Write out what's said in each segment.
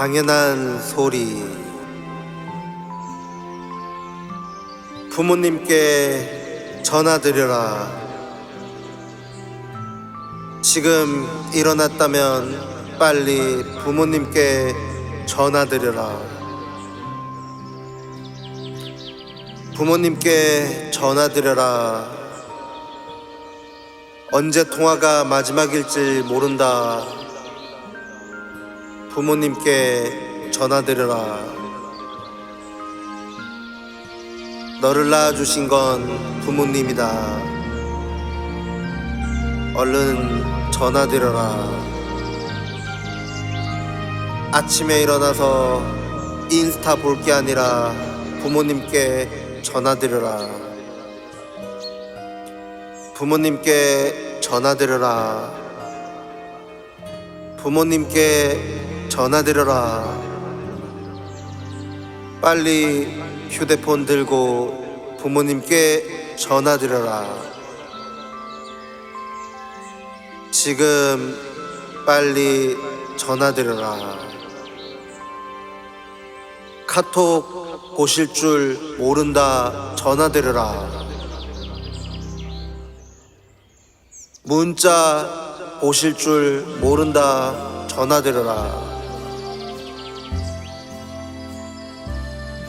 당연한 소리. 부모님께 전화드려라. 지금 일어났다면 빨리 부모님께 전화드려라. 부모님께 전화드려라. 언제 통화가 마지막일지 모른다 부모님께 전화드려라. 너를 낳아주신 건 부모님이다. 얼른 전화드려라. 아침에 일어나서 인스타 볼 게 아니라 부모님께 전화드려라. 부모님께 전화드려라. 부모님께 전화드려라. 빨리 휴대폰 들고 부모님께 전화드려라. 지금 빨리 전화드려라. 카톡 보실 줄 모른다 전화드려라. 문자 보실 줄 모른다 전화드려라.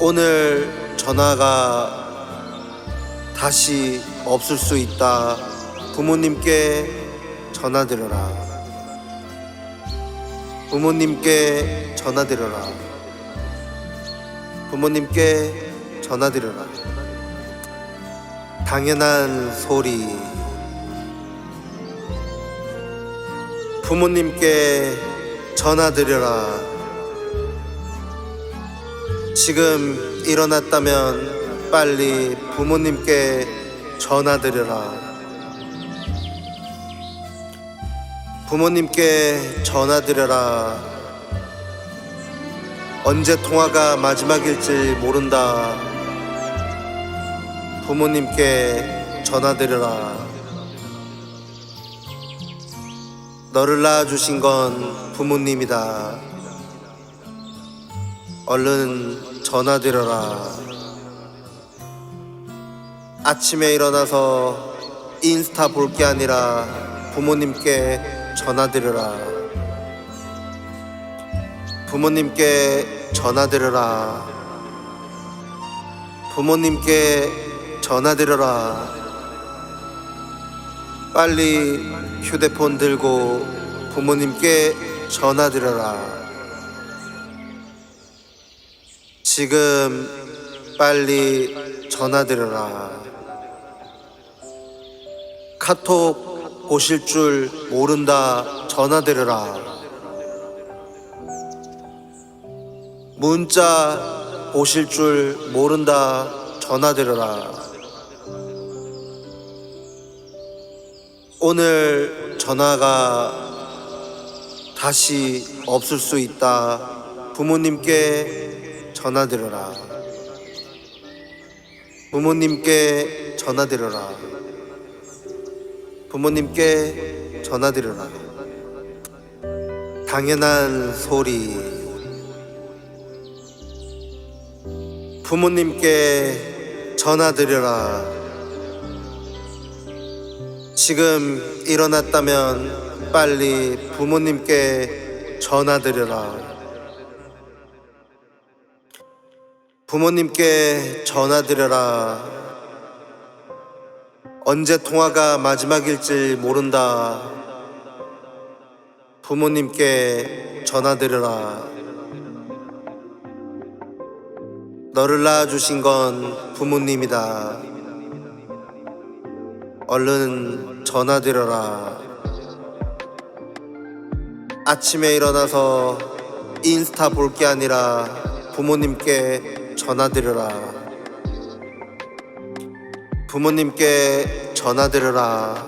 오늘 전화가 다시 없을 수 있다. 부모님께 전화드려라. 부모님께 전화드려라. 부모님께 전화드려라. 당연한 소리. 부모님께 전화드려라. 지금 일어났다면 빨리 부모님께 전화드려라. 부모님께 전화드려라. 언제 통화가 마지막일지 모른다. 부모님께 전화드려라. 너를 낳아주신 건 부모님이다. 얼른 전화드려라. 아침에 일어나서 인스타 볼 게 아니라 부모님께 전화드려라. 부모님께 전화드려라. 부모님께 전화드려라. 빨리 휴대폰 들고 부모님께 전화드려라. 지금 빨리 전화드려라. 카톡 보실 줄 모른다 전화드려라. 문자 보실 줄 모른다 전화드려라. 오늘 전화가 다시 없을 수 있다. 부모님께 전화드려라. 부모님께 전화드려라. 부모님께 전화드려라. 당연한 소리. 부모님께 전화드려라. 지금 일어났다면 빨리 부모님께 전화드려라. 부모님께 전화드려라. 언제 통화가 마지막일지 모른다. 부모님께 전화드려라. 너를 낳아주신 건 부모님이다. 얼른 전화드려라. 아침에 일어나서 인스타 볼 게 아니라 부모님께 전화드려라. 부모님께 전화드려라.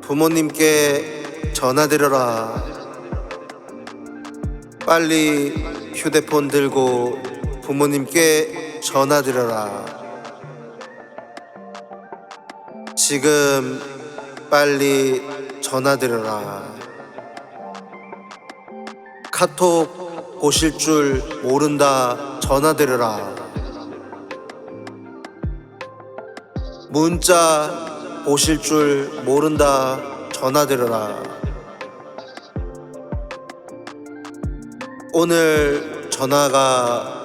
부모님께 전화드려라. 빨리 휴대폰 들고 부모님께 전화드려라. 지금 빨리 전화드려라. 카톡 보실 줄 모른다. 전화드려라. 문자 보실 줄 모른다. 전화드려라. 오늘 전화가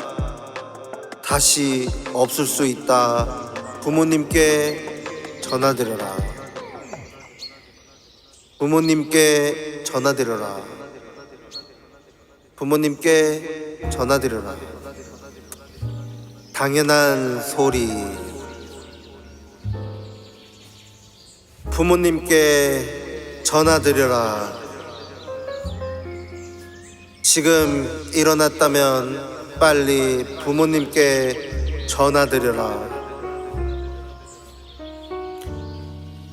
다시 없을 수 있다. 부모님께 전화드려라. 부모님께 전화드려라 부모님께 전화드려라. 당연한 소리. 부모님께 전화드려라. 지금 일어났다면 빨리 부모님께 전화드려라.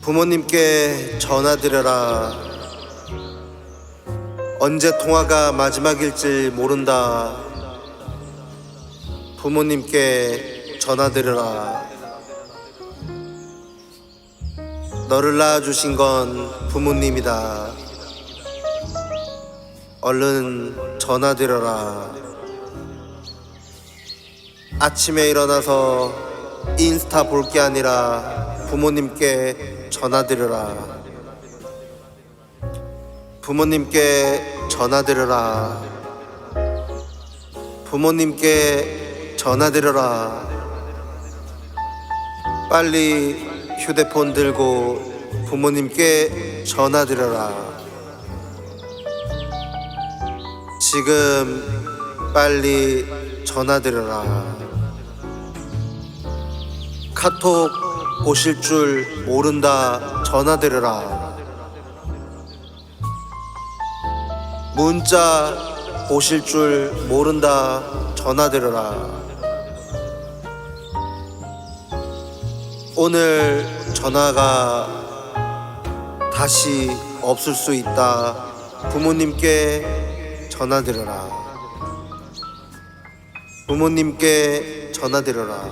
부모님께 전화드려라 언제 통화가 마지막일지 모른다. 부모님께 전화드려라. 너를 낳아주신 건 부모님이다. 얼른 전화드려라. 아침에 일어나서 인스타 볼 게 아니라 부모님께 전화드려라 부모님께 전화드려라. 부모님께 전화드려라. 빨리 휴대폰 들고 부모님께 전화드려라. 지금 빨리 전화드려라. 카톡 보실 줄 모른다. 전화드려라 문자 보실 줄 모른다. 전화드려라. 오늘 전화가 다시 없을 수 있다. 부모님께 전화드려라. 부모님께 전화드려라.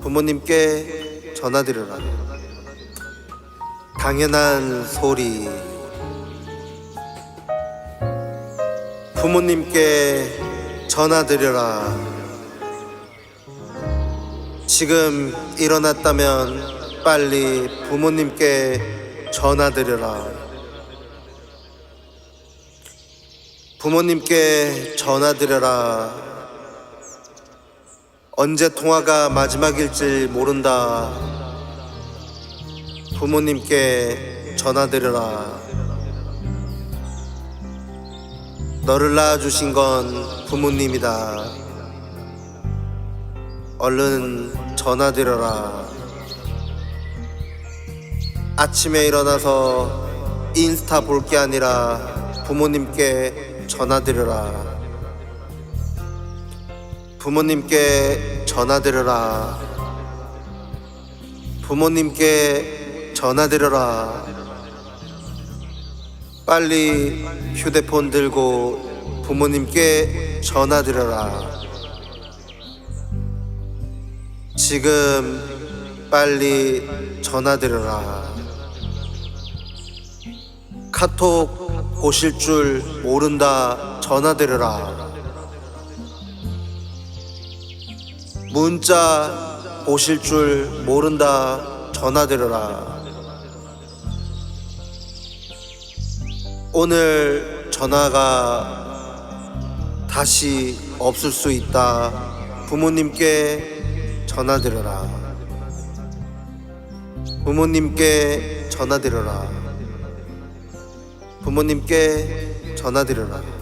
부모님께 전화드려라. 당연한 소리 부모님께 전화드려라. 지금 일어났다면 빨리 부모님께 전화드려라. 부모님께 전화드려라. 언제 통화가 마지막일지 모른다. 부모님께 전화드려라 너를 낳아주신 건 부모님이다. 얼른 전화드려라. 아침에 일어나서 인스타 볼 게 아니라 부모님께 전화드려라. 부모님께 전화드려라. 부모님께 전화드려라 빨리 휴대폰 들고 부모님께 전화드려라. 지금 빨리 전화드려라. 카톡 보실 줄 모른다 전화드려라. 문자 보실 줄 모른다 전화드려라 오늘 전화가 다시 없을 수 있다. 부모님께 전화드려라. 부모님께 전화드려라. 부모님께 전화드려라